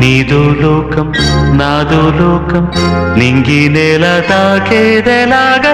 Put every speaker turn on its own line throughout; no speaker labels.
నీదో లోకం నాదో లోకం నింగి నేల తాకేదెలాగా.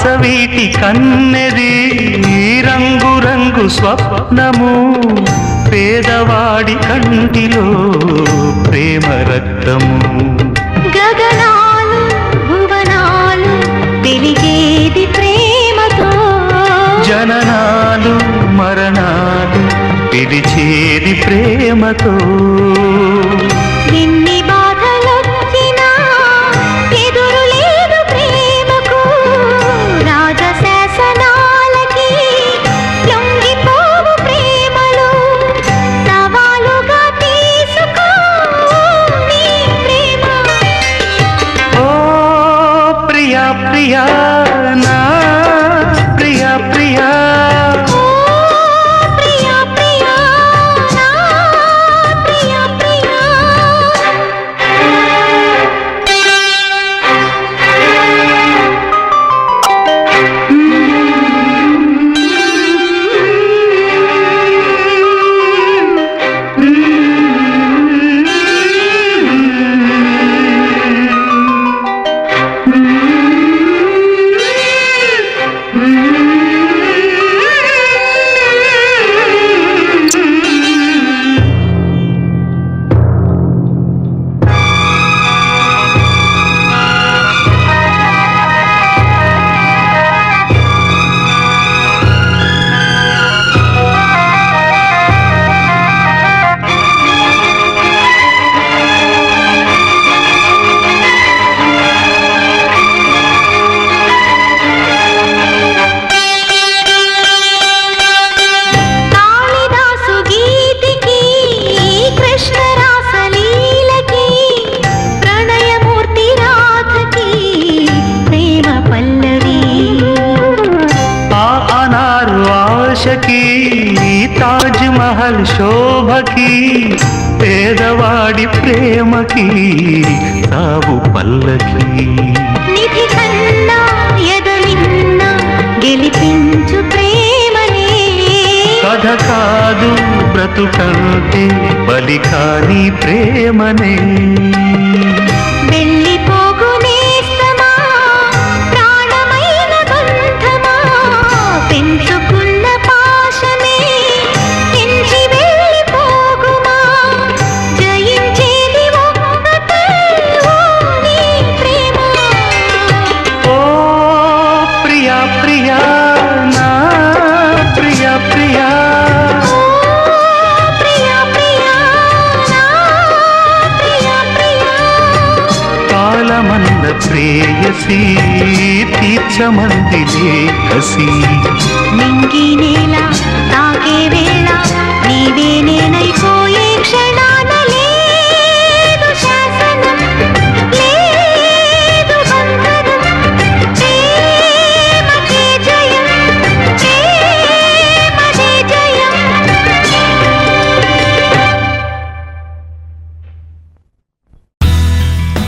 వాసవీటి కన్నెది ఈ రంగు రంగు స్వప్నము. పేదవాడి కంటిలో ప్రేమ రక్తము.
గగనాలు భువనాలు వెలిగేది ప్రేమతో.
జననాలు మరణాలు పిలిచేది ప్రేమతో. பிரியா శోభకి పేదవాడి ప్రేమకి తావు పల్లకి.
గెలిపించు ప్రేమనే.
కథ కాదు బ్రతుకంటే బలి కాని ప్రేమనే.
శ్రేయసీ తీర్చమందిలే కసి.
నింగి నేల